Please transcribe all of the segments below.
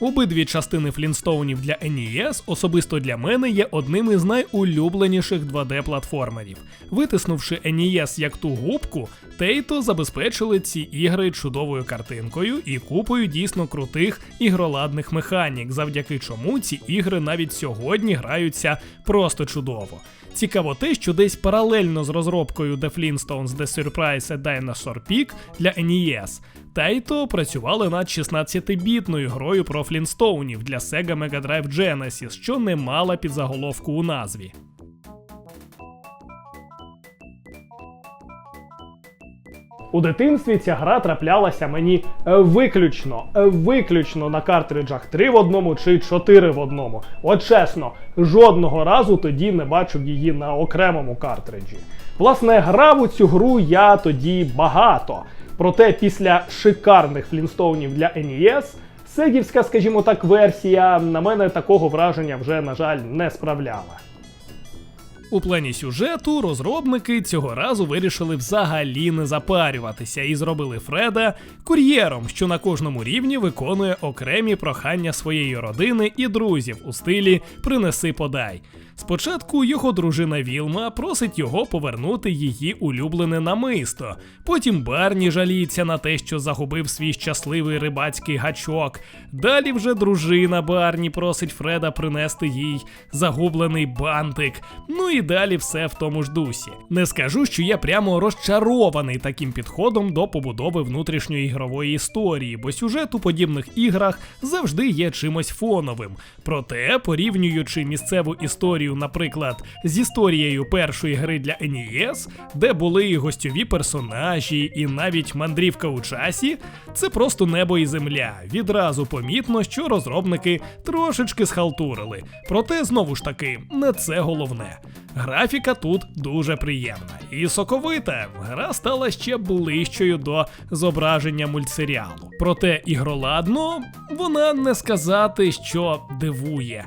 Обидві частини Флінстоунів для NES особисто для мене є одним із найулюбленіших 2D-платформерів. Витиснувши NES як ту губку, Тейто забезпечили ці ігри чудовою картинкою і купою дійсно крутих ігроладних механік, завдяки чому ці ігри навіть сьогодні граються просто чудово. Цікаво те, що десь паралельно з розробкою The Flintstones The Surprise at Dinosaur Peak для NES, Taito працювали над 16-бітною грою про Флінстоунів для Sega Mega Drive Genesis, що не мала підзаголовку у назві. У дитинстві ця гра траплялася мені е, виключно, е, виключно на картриджах 3 в одному чи 4 в одному. От чесно, жодного разу тоді не бачив її на окремому картриджі. Власне, грав у цю гру я тоді багато. Проте після шикарних флінстоунів для NES, сегівська, скажімо так, версія на мене такого враження вже, на жаль, не справляла. У плані сюжету розробники цього разу вирішили взагалі не запарюватися і зробили Фреда кур'єром, що на кожному рівні виконує окремі прохання своєї родини і друзів у стилі Принеси подай. Спочатку його дружина Вілма просить його повернути її улюблене намисто. Потім Барні жаліється на те, що загубив свій щасливий рибацький гачок. Далі вже дружина Барні просить Фреда принести їй загублений бантик. Ну і далі все в тому ж дусі. Не скажу, що я прямо розчарований таким підходом до побудови внутрішньої ігрової історії, бо сюжет у подібних іграх завжди є чимось фоновим. Проте, порівнюючи місцеву історію, наприклад, з історією першої гри для NES, де були і гостьові персонажі, і навіть мандрівка у часі, це просто небо і земля. Відразу помітно, що розробники трошечки схалтурили. Проте, знову ж таки, не це головне. Графіка тут дуже приємна і соковита. Гра стала ще ближчою до зображення мультсеріалу. Проте ігроладно вона не сказати, що дивує.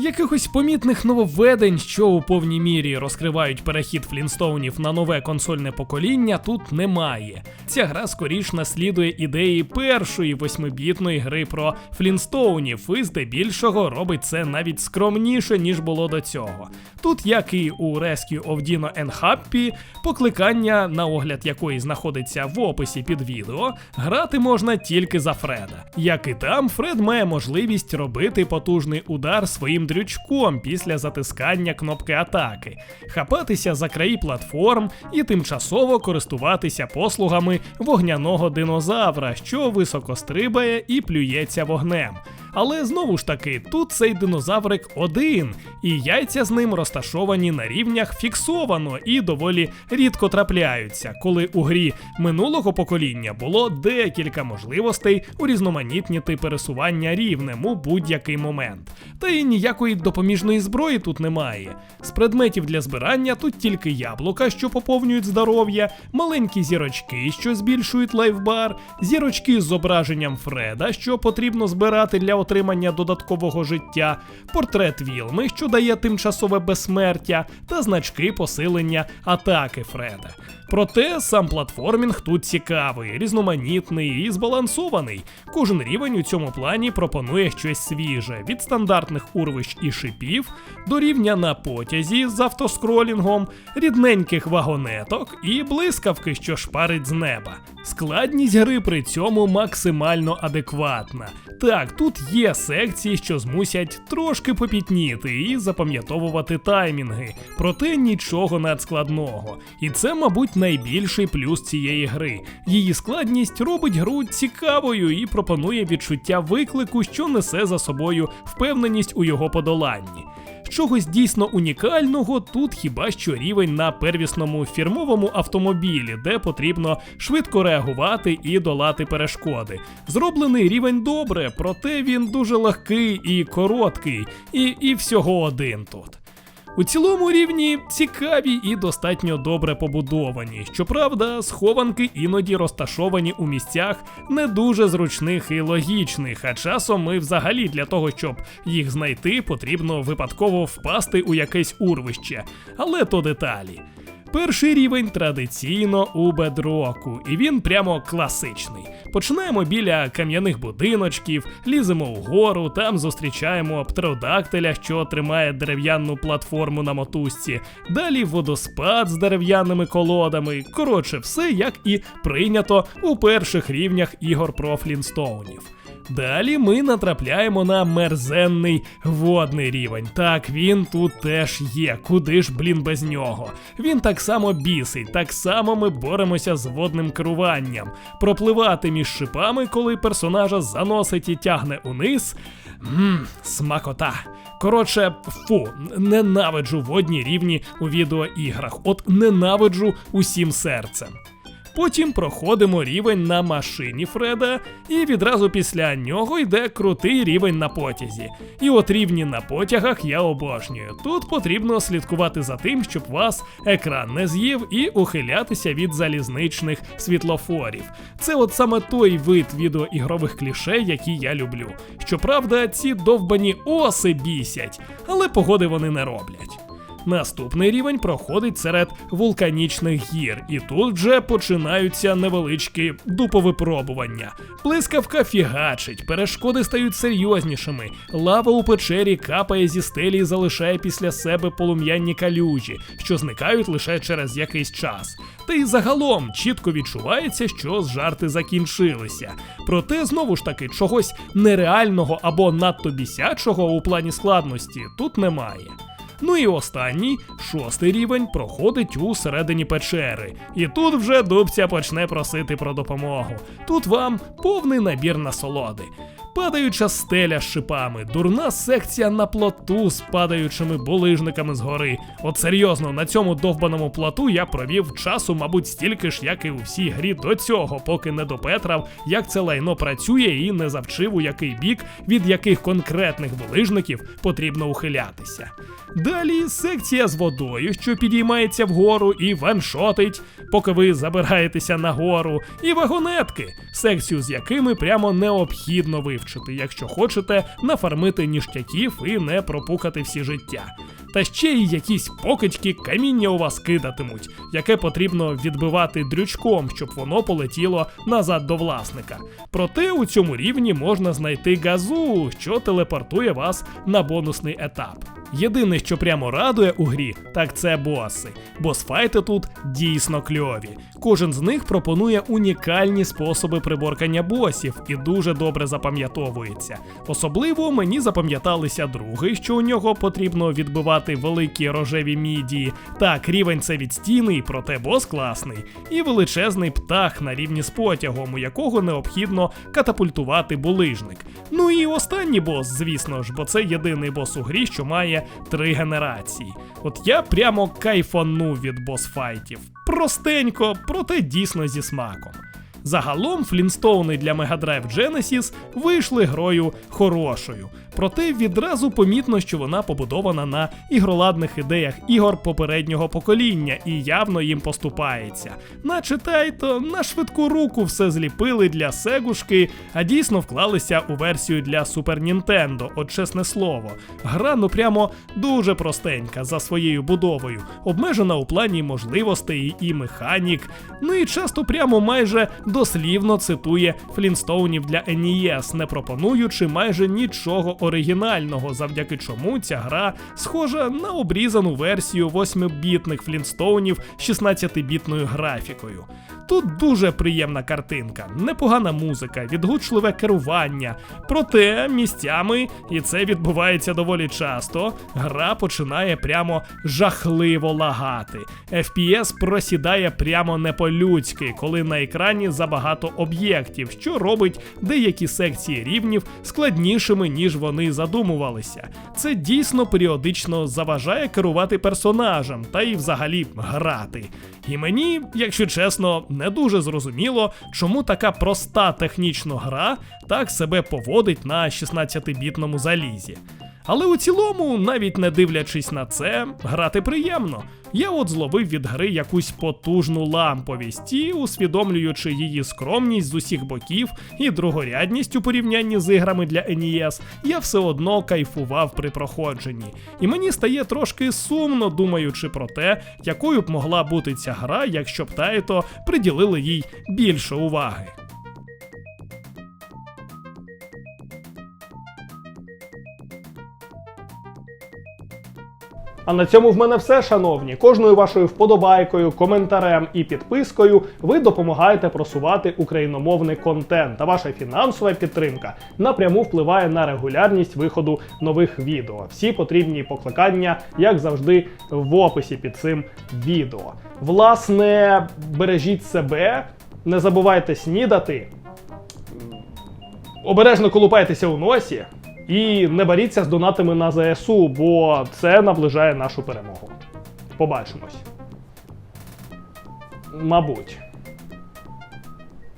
Якихось помітних нововведень, що у повній мірі розкривають перехід флінстоунів на нове консольне покоління, тут немає. Ця гра скоріш наслідує ідеї першої восьмибітної гри про флінстоунів, і здебільшого робить це навіть скромніше, ніж було до цього. Тут, як і у Rescue of Dino and Happy, покликання, на огляд якої знаходиться в описі під відео, грати можна тільки за Фреда. Як і там, Фред має можливість робити потужний удар своїм дрючком після затискання кнопки атаки, хапатися за краї платформ і тимчасово користуватися послугами вогняного динозавра, що високо стрибає і плюється вогнем. Але знову ж таки, тут цей динозаврик один, і яйця з ним розташовані на рівнях фіксовано і доволі рідко трапляються, коли у грі минулого покоління було декілька можливостей урізноманітніти пересування рівнем у будь-який момент. Та й ніякої допоміжної зброї тут немає. З предметів для збирання тут тільки яблука, що поповнюють здоров'я, маленькі зірочки, що збільшують лайфбар, зірочки з зображенням Фреда, що потрібно збирати для отримання додаткового життя, портрет Вілми, що дає тимчасове безсмертя, та значки посилення атаки Фреда. Проте сам платформінг тут цікавий, різноманітний і збалансований. Кожен рівень у цьому плані пропонує щось свіже від стандартних урвищ і шипів до рівня на потязі з автоскролінгом, рідненьких вагонеток і блискавки, що шпарить з неба. Складність гри при цьому максимально адекватна. Так, тут є секції, що змусять трошки попітніти і запам'ятовувати таймінги, проте нічого надскладного. І це, мабуть, найбільший плюс цієї гри. Її складність робить гру цікавою і пропонує відчуття виклику, що несе за собою впевненість у його подоланні. Чогось дійсно унікального тут хіба що рівень на первісному фірмовому автомобілі, де потрібно швидко реагувати і долати перешкоди. Зроблений рівень добре, проте він дуже легкий і короткий, і, і всього один тут. У цілому рівні цікаві і достатньо добре побудовані. Щоправда, схованки іноді розташовані у місцях не дуже зручних і логічних, а часом ми взагалі для того, щоб їх знайти, потрібно випадково впасти у якесь урвище, але то деталі. Перший рівень традиційно у бедроку, і він прямо класичний. Починаємо біля кам'яних будиночків, ліземо вгору, там зустрічаємо птеродактиля, що тримає дерев'яну платформу на мотузці. Далі водоспад з дерев'яними колодами. Коротше, все як і прийнято у перших рівнях ігор про флінстоунів. Далі ми натрапляємо на мерзенний водний рівень. Так, він тут теж є. Куди ж, блін, без нього? Він так само бісить, так само ми боремося з водним керуванням. Пропливати між шипами, коли персонажа заносить і тягне униз. Ммм, смакота. Коротше, фу, ненавиджу водні рівні у відеоіграх. От ненавиджу усім серцем. Потім проходимо рівень на машині Фреда, і відразу після нього йде крутий рівень на потязі. І от рівні на потягах я обожнюю. Тут потрібно слідкувати за тим, щоб вас екран не з'їв і ухилятися від залізничних світлофорів. Це от саме той вид відеоігрових кліше, які я люблю. Щоправда, ці довбані оси бісять, але погоди вони не роблять. Наступний рівень проходить серед вулканічних гір, і тут вже починаються невеличкі дуповипробування. Блискавка фігачить, перешкоди стають серйознішими. Лава у печері капає зі стелі і залишає після себе полум'янні калюжі, що зникають лише через якийсь час. Та й загалом чітко відчувається, що жарти закінчилися. Проте знову ж таки чогось нереального або надто бісячого у плані складності тут немає. Ну і останній, шостий рівень, проходить у середині печери. І тут вже дубця почне просити про допомогу. Тут вам повний набір насолоди. Падаюча стеля з шипами, дурна секція на плоту з падаючими булижниками згори. От серйозно, на цьому довбаному плоту я провів часу, мабуть, стільки ж, як і у всій грі до цього, поки не допетрав, як це лайно працює і не завчив, у який бік, від яких конкретних булижників потрібно ухилятися. Далі секція з водою, що підіймається вгору і ваншотить, поки ви забираєтеся нагору, і вагонетки, секцію з якими прямо необхідно вивчити, якщо хочете нафармити ніштяків і не пропукати всі життя. Та ще й якісь покидьки каміння у вас кидатимуть, яке потрібно відбивати дрючком, щоб воно полетіло назад до власника. Проте у цьому рівні можна знайти газу, що телепортує вас на бонусний етап. Єдине, що прямо радує у грі, так це боси. Босфайти тут дійсно кльові. Кожен з них пропонує унікальні способи приборкання босів і дуже добре запам'ятовується. Особливо мені запам'яталися другий, що у нього потрібно відбивати великі рожеві мідії. Так, рівень це відстійний, проте бос класний, і величезний птах на рівні з потягом, у якого необхідно катапультувати булижник. Ну і останній бос, звісно ж, бо це єдиний бос у грі, що має три генерації. От я прямо кайфанув від босфайтів. Простенько, проте дійсно зі смаком. Загалом флінстоуни для Mega Drive Genesis вийшли грою хорошою, проте відразу помітно, що вона побудована на ігроладних ідеях ігор попереднього покоління і явно їм поступається. Наче тайто на швидку руку все зліпили для сегушки, а дійсно вклалися у версію для Super Nintendo, от чесне слово. Гра ну прямо дуже простенька за своєю будовою, обмежена у плані можливостей і механік, ну і часто прямо майже дослівно цитує Флінстоунів для NES, не пропонуючи майже нічого оригінального, завдяки чому ця гра схожа на обрізану версію 8-бітних Флінстоунів 16-бітною графікою. Тут дуже приємна картинка, непогана музика, відгучливе керування. Проте місцями, і це відбувається доволі часто, гра починає прямо жахливо лагати. FPS просідає прямо не по-людськи, коли на екрані забагато об'єктів, що робить деякі секції рівнів складнішими, ніж вони задумувалися. Це дійсно періодично заважає керувати персонажем та й взагалі грати. І мені, якщо чесно, не дуже зрозуміло, чому така проста технічно гра так себе поводить на 16-бітному залізі. Але у цілому, навіть не дивлячись на це, грати приємно. Я от зловив від гри якусь потужну ламповість і, усвідомлюючи її скромність з усіх боків і другорядність у порівнянні з іграми для NES, я все одно кайфував при проходженні. І мені стає трошки сумно, думаючи про те, якою б могла бути ця гра, якщо б Тайто приділили їй більше уваги. А на цьому в мене все, шановні. Кожною вашою вподобайкою, коментарем і підпискою ви допомагаєте просувати україномовний контент. А ваша фінансова підтримка напряму впливає на регулярність виходу нових відео. Всі потрібні покликання, як завжди, в описі під цим відео. Власне, бережіть себе, не забувайте снідати. Обережно колупайтеся у носі і не боріться з донатами на ЗСУ, бо це наближає нашу перемогу. Побачимось. Мабуть.